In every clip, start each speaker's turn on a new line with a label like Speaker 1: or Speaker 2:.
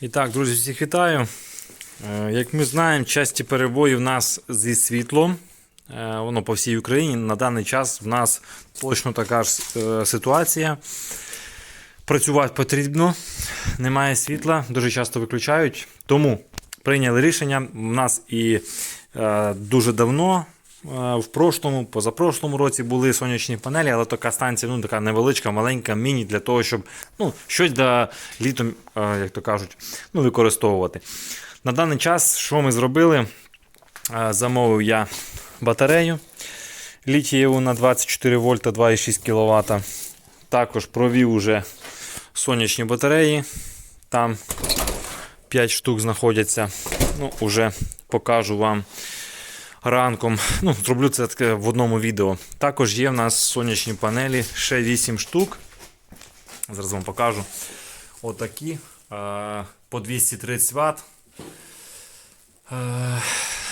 Speaker 1: І так, друзі, всіх вітаю. Е, Як ми знаємо, часті перебої в нас зі світлом. Е, Воно по всій Україні. На даний час в нас точно така ж е, ситуація. Працювати потрібно, немає світла, дуже часто виключають. Тому прийняли рішення. У нас і дуже давно, в прошлому, позапрошлому році були сонячні панелі, але така станція ну, така невеличка, маленька, міні для того, щоб ну, щось для літом, як то кажуть, ну, використовувати. На даний час, що ми зробили? Замовив я батарею літієву на 24 вольта 2,6 кВт. Також провів уже сонячні батареї. Там 5 штук знаходяться. Ну, Уже покажу вам ранком. Ну, Зроблю це таке в одному відео. Також є в нас сонячні панелі, ще 8 штук. Зараз вам покажу. Отакі. е, По 230 Вт. Е,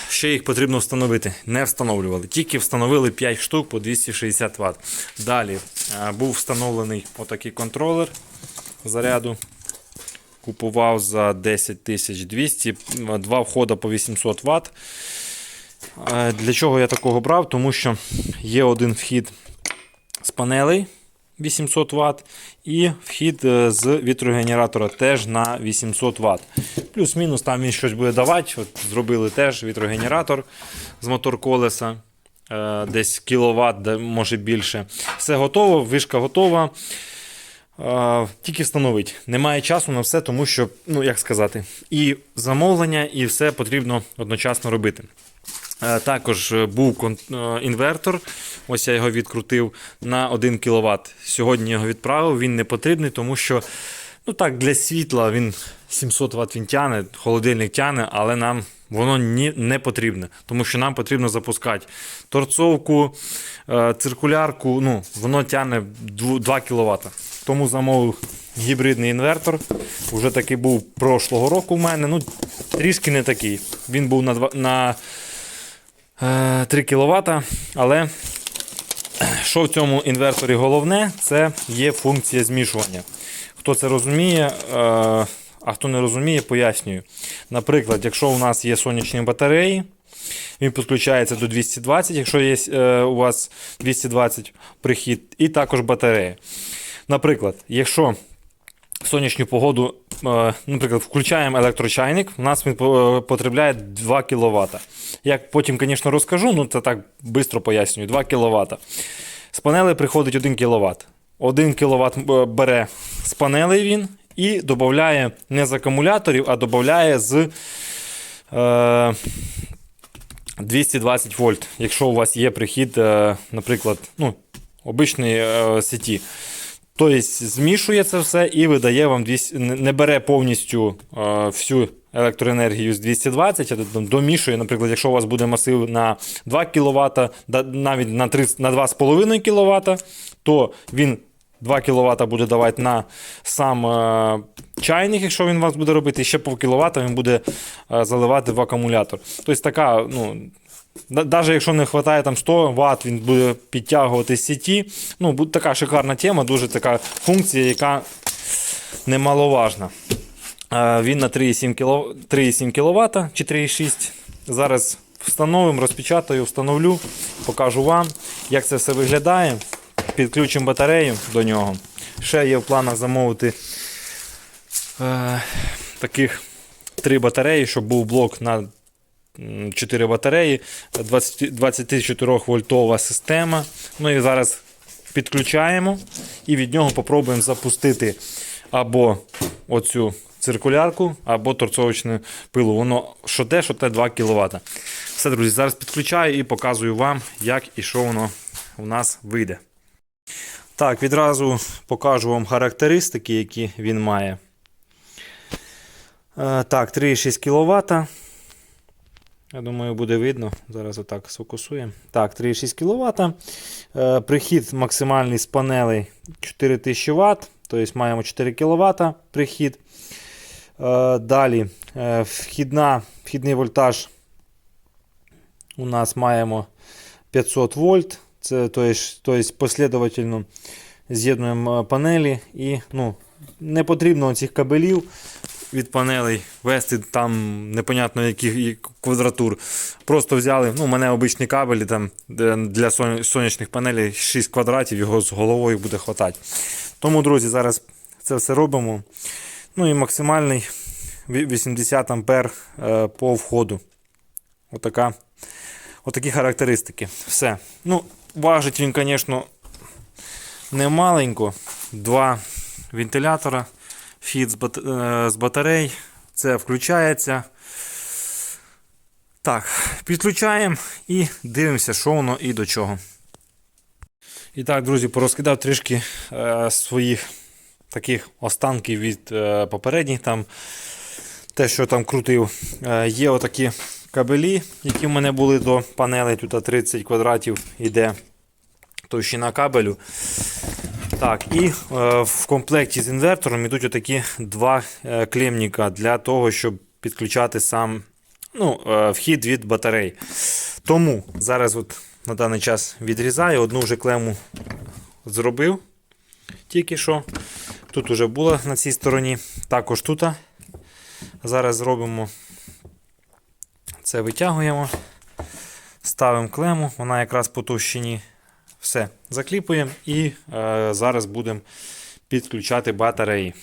Speaker 1: Ще їх потрібно встановити. Не встановлювали. Тільки встановили 5 штук по 260 Вт. Далі е, був встановлений отакий контролер заряду. Купував за 10 200, два входа по 800 Вт. Е, Для чого я такого брав? Тому що є один вхід з панелей 800 Вт і вхід е, з вітрогенератора теж на 800 Вт. Плюс-мінус там він щось буде давати. От зробили теж вітрогенератор з мотор колеса. е, Десь кіловат, може більше. Все готово, вишка готова. Тільки встановить. Немає часу на все, тому що, ну як сказати, і замовлення, і все потрібно одночасно робити. Е, Також е, був е, інвертор, ось я його відкрутив на 1 кВт. Сьогодні його відправив, він не потрібний, тому що ну так, для світла він 700 Вт він тяне, холодильник тяне, але нам воно не потрібне, тому що нам потрібно запускати торцовку, циркулярку, ну, воно тяне 2 кВт. Тому замовив гібридний інвертор. Уже такий був прошлого року в мене. Ну, трішки не такий. Він був на, два- на 3 кВт, але що в цьому інверторі головне, це є функція змішування. Хто це розуміє, е, а хто не розуміє, пояснюю. Наприклад, якщо у нас є сонячні батареї, він підключається до 220, якщо є е, у вас 220 прихід, і також батарея. Наприклад, якщо сонячну погоду, е, наприклад, включаємо електрочайник, у нас він е, потребляє 2 кВт. Як потім, звісно, розкажу, ну це так швидко пояснюю, 2 кВт. З панелей приходить 1 кВт. 1 кВт бере з панелей він і додає не з акумуляторів, а додає з е, 220 вольт. Якщо у вас є прихід, е, наприклад, ну, обичної е, сеті. Тобто змішує це все і видає вам 200, не бере повністю е, всю електроенергію з 220, а домішує, наприклад, якщо у вас буде масив на 2 кВт, навіть на, 3, на 2,5 кВт, то він 2 кВт буде давати на сам е, чайник, якщо він у вас буде робити, і ще пів кВт він буде е, заливати в акумулятор. Тобто така, ну, навіть якщо не вистачає там 100 Вт, він буде підтягувати з сіті. Ну, буде така шикарна тема, дуже така функція, яка немаловажна. Е, Він на 3,7 3,7 кВт чи 3,6. Зараз встановимо, розпечатаю, встановлю, покажу вам, як це все виглядає. Підключимо батарею до нього. Ще є в планах замовити е, таких три батареї, щоб був блок на 4 батареї, 20 24 вольтова система. Ну і зараз підключаємо і від нього попробуємо запустити або оцю циркулярку, або торцовочну пилу. Воно що те, що те 2 кВт. Все, друзі, зараз підключаю і показую вам, як і що воно у нас вийде. Так, відразу покажу вам характеристики, які він має. Е, Так, 3,6 кВт. Я думаю, буде видно. Зараз отак сфокусуємо. Так, 3,6 кВт. Е, Прихід максимальний з панелей 4000 Вт. Тобто маємо 4 кВт прихід. Е, Далі е, вхідна, вхідний вольтаж у нас маємо 500 вольт. Це тобто, тобто послідовательно з'єднуємо панелі і ну, не потрібно цих кабелів. Від панелей, вести там непонятно яких квадратур. Просто взяли, ну, у мене обичні кабелі там для сонячних панелей 6 квадратів, його з головою буде хватати. Тому, друзі, зараз це все робимо. Ну і максимальний 80 ампер е, по входу. Отака, отакі характеристики. Все. Ну, важить він, звісно, не маленько. Два вентилятора, фіт з, бат... е, з батарей. Це включається. Так, підключаємо і дивимося, що воно і до чого. І так, друзі, порозкидав трішки е, своїх таких останків від е, попередніх там. Те, що там крутив. Е, є отакі кабелі, які в мене були до панелей. Тут 30 квадратів іде товщина кабелю. Так, і е, в комплекті з інвертором йдуть отакі два е, клемніка для того, щоб підключати сам ну, е, вхід від батарей. Тому зараз от на даний час відрізаю, одну вже клему зробив тільки що. Тут вже була на цій стороні. Також тут. Зараз зробимо це витягуємо, ставимо клему, вона якраз по товщині. Все, закліпуємо і е, зараз будемо підключати батареї.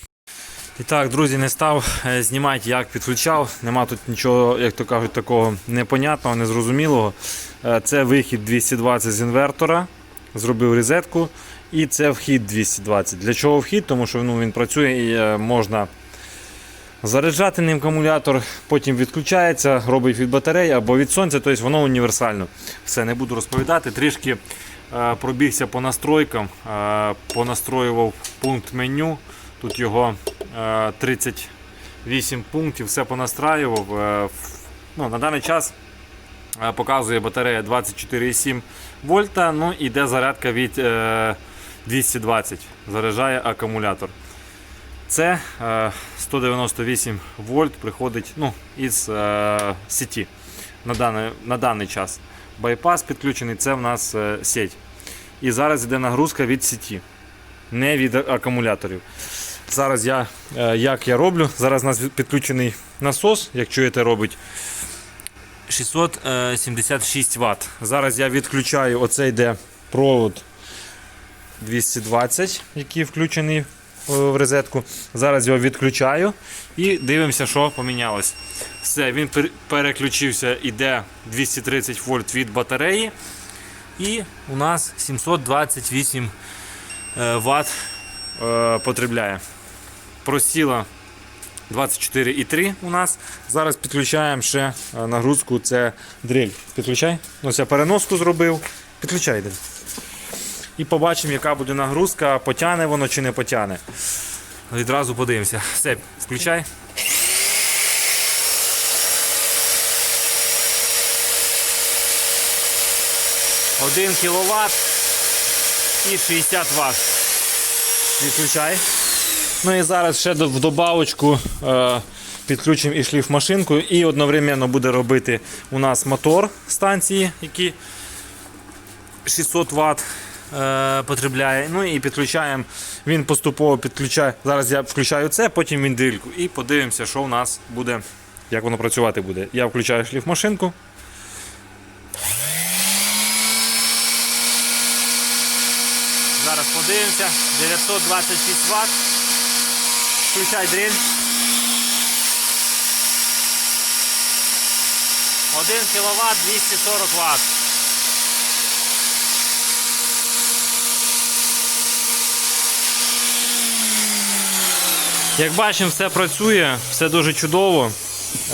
Speaker 1: І так, друзі, не став е, знімати, як підключав. Нема тут нічого, як то кажуть, такого непонятного, незрозумілого. Е, це вихід 220 з інвертора. Зробив розетку. І це вхід 220. Для чого вхід? Тому що ну, він працює і е, можна заряджати ним акумулятор, потім відключається, робить від батареї або від сонця, тобто воно універсально. Все, не буду розповідати. Трішки пробігся по настройкам, е, понастроював пункт меню. Тут його е, 38 пунктів, все понастраював. Е, ну, на даний час е, показує батарея 24,7 вольта, ну іде зарядка від е, 220, заряджає акумулятор. Це е, 198 вольт приходить ну, із е, сіті на даний, на даний час. Байпас підключений, це в нас е, сеть. І зараз йде нагрузка від сіті, не від акумуляторів. Зараз я, е, як я роблю, зараз у нас підключений насос, як чуєте, робить 676 Вт. Зараз я відключаю оцей йде провод 220, який включений в розетку. Зараз його відключаю і дивимося, що помінялось. Все, він переключився, іде 230 вольт від батареї. І у нас 728 е, Вт е, потребляє. Просіла 24,3 у нас. Зараз підключаємо ще е, нагрузку, це дрель. Підключай. Ось я переноску зробив. Підключай дрель. І побачимо, яка буде нагрузка, потягне воно чи не потягне. Відразу подивимося. Все, включай. Один кіловат і 60 Вт. Відключай. Ну і зараз ще в добавочку е, підключимо і шліфмашинку, і одновременно буде робити у нас мотор станції, який 600 Вт потребляє. Ну і підключаємо. Він поступово підключає. Зараз я включаю це, потім він дрільку. І подивимося, що у нас буде, як воно працювати буде. Я включаю шліфмашинку. Зараз подивимося. 926 Вт. Включай дрель. 1 кВт 240 Вт. Як бачимо, все працює, все дуже чудово.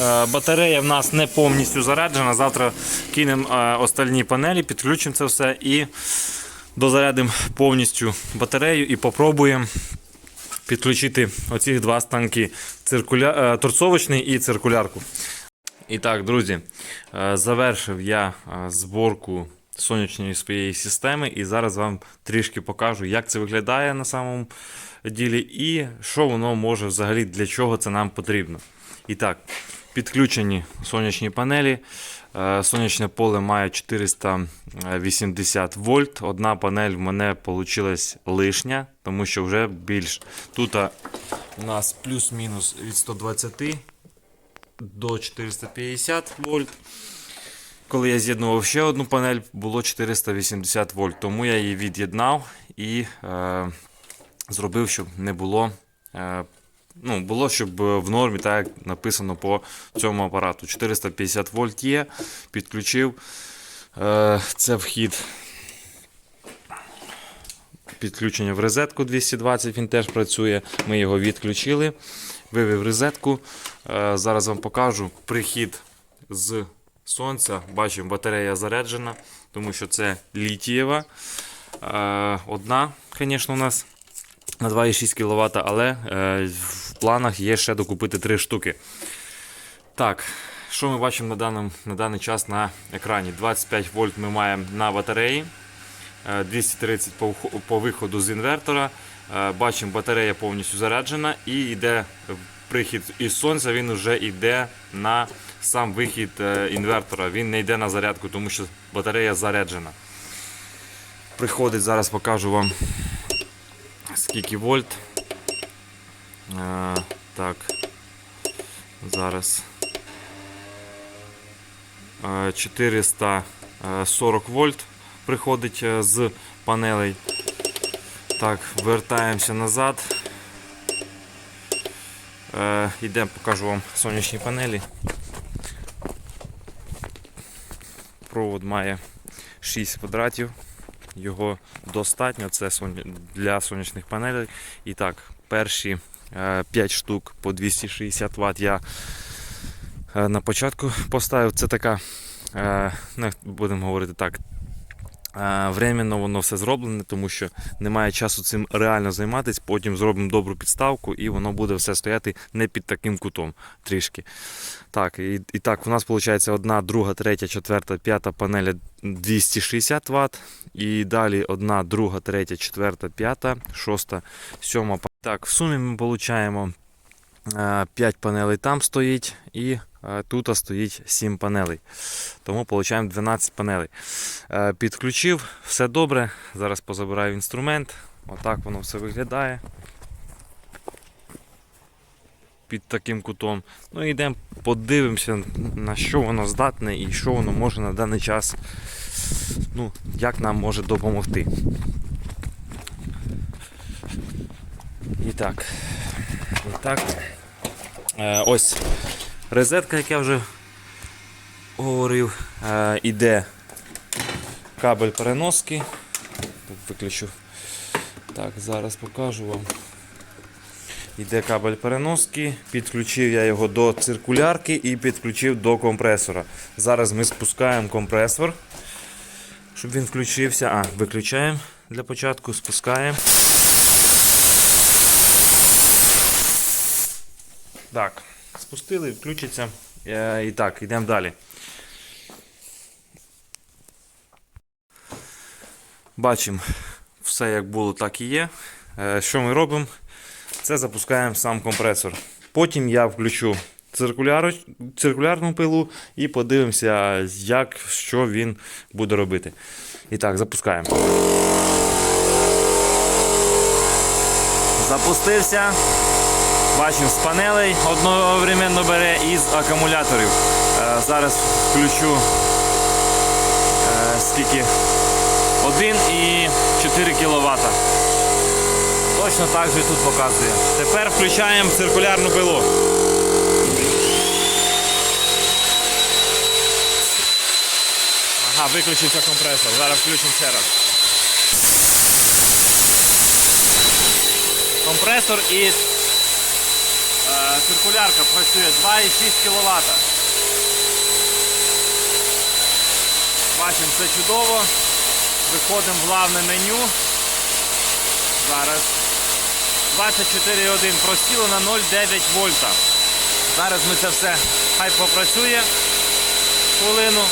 Speaker 1: Е, Батарея в нас не повністю заряджена. Завтра кинемо е, остальні панелі, підключимо це все і дозарядимо повністю батарею і попробуємо підключити оці два станки: циркуля... е, торцовочний і циркулярку. І так, друзі, завершив я зборку сонячної своєї системи, і зараз вам трішки покажу, як це виглядає на самому ділі, і що воно може взагалі для чого це нам потрібно. І так, Підключені сонячні панелі. Е, Сонячне поле має 480 вольт. Одна панель в мене вийшла лишня, тому що вже більш. Тут у нас плюс-мінус від 120 до 450 вольт. Коли я з'єднував ще одну панель, було 480 вольт. Тому я її від'єднав і е, зробив, щоб не було. Е, ну, було, щоб е, в нормі, так як написано по цьому апарату. 450 вольт є, підключив. Е, це вхід. Підключення в розетку 220, він теж працює. Ми його відключили, вивів розетку. Зараз вам покажу прихід з сонця. Бачимо, батарея заряджена, тому що це літієва. Одна, звісно, у нас на 2,6 кВт, але е, в планах є ще докупити 3 штуки. Так, що ми бачимо на, даному, на даний час на екрані? 25 вольт ми маємо на батареї, е, 230 по, по виходу з інвертора. Е, Бачимо, батарея повністю заряджена і йде прихід із сонця, він вже йде на сам вихід е, інвертора. Він не йде на зарядку, тому що батарея заряджена. Приходить, зараз покажу вам скільки вольт. Е, так. Зараз. Е, 440 вольт приходить е, з панелей. Так, вертаємося назад. Е, Йдемо, покажу вам сонячні панелі. Провод має 6 квадратів. Його достатньо це для сонячних панелей. І так, перші 5 штук по 260 Вт я е, на початку поставив. Це така, е, будемо говорити так, е, временно воно все зроблене, тому що немає часу цим реально займатися. Потім зробимо добру підставку і воно буде все стояти не під таким кутом трішки. Так, і, і так, у нас виходить одна, друга, третя, четверта, п'ята панеля 260 Вт. І далі одна, друга, третя, четверта, п'ята, шоста, сьома. Так, в сумі ми отримуємо 5 панелей там стоїть і е, тут стоїть 7 панелей. Тому отримуємо 12 панелей. Е, Підключив, все добре. Зараз позабираю інструмент. Отак воно все виглядає. Під таким кутом. Ну і йдемо, подивимося, на що воно здатне і що воно може на даний час, ну, як нам може допомогти. І так. І так. Е, ось розетка, як я вже говорив, е, іде кабель переноски. Виключу. Так, зараз покажу вам. Йде кабель переноски, підключив я його до циркулярки і підключив до компресора. Зараз ми спускаємо компресор, щоб він включився. А, виключаємо для початку, спускаємо. Так, спустили, включиться. Е, І так, йдемо далі. Бачимо, все як було, так і є. Е, Що ми робимо? Це запускаємо сам компресор. Потім я включу циркуляру, циркулярну пилу і подивимося, як, що він буде робити. І так, запускаємо. Запустився. Бачимо, з панелей одновременно бере і з акумуляторів. Е, Зараз включу е, скільки? 1 і 4 кВт. Точно так же тут показує. Тепер включаємо циркулярну пилу. Ага, виключився компресор. Зараз включимо ще раз. Компресор і циркулярка працює 2,6 кВт. Бачимо, це чудово. Виходимо в главне меню. Зараз 24,1 просіло на 0,9 вольта. Зараз ми це все хай попрацює хвилину.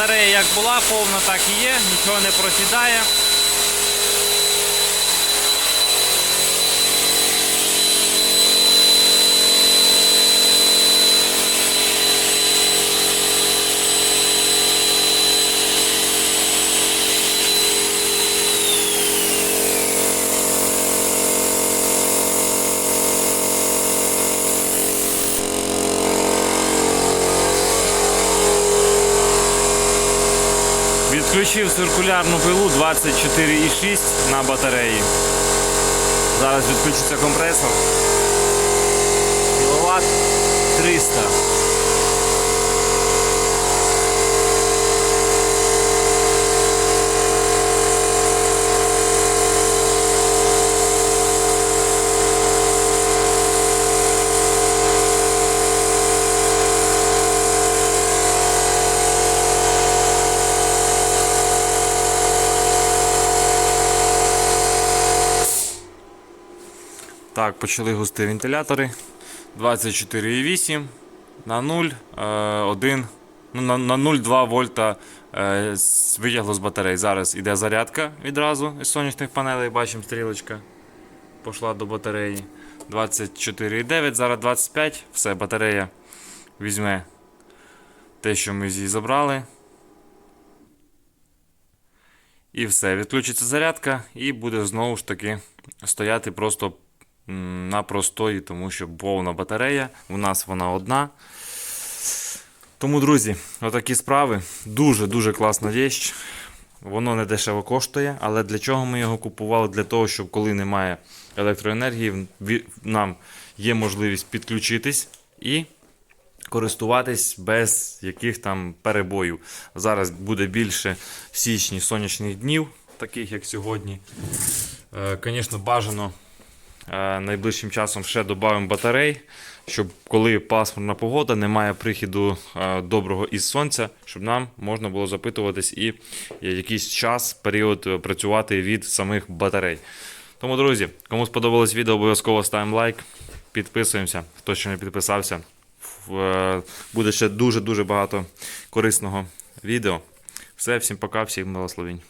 Speaker 1: Батарея як була повна, так і є, нічого не просідає. Відключив циркулярну пилу 24,6 на батареї. Зараз відключиться компресор. Кіловат 300. Так, почали густи вентилятори. 24,8 на 0, е, 1, ну, на, на 0,2 вольта е, витягло з батарей. Зараз іде зарядка відразу із сонячних панелей. Бачимо, стрілочка пішла до батареї. 24,9, зараз 25. Все, батарея візьме те, що ми з її забрали. І все, відключиться зарядка і буде знову ж таки стояти просто на простої, тому що повна батарея. У нас вона одна. Тому, друзі, отакі справи. Дуже-дуже класна річ. Воно не дешево коштує, але для чого ми його купували? Для того, щоб коли немає електроенергії, нам є можливість підключитись і користуватись без яких там перебоїв. Зараз буде більше січні сонячних днів, таких як сьогодні. Звісно, бажано е, найближчим часом ще додамо батарей, щоб коли пасмурна погода, немає прихіду е, доброго із сонця, щоб нам можна було запитуватись і якийсь час, період е, працювати від самих батарей. Тому, друзі, кому сподобалось відео, обов'язково ставимо лайк, підписуємося, хто ще не підписався. Е, Буде ще дуже-дуже багато корисного відео. Все, всім пока, всім благословень.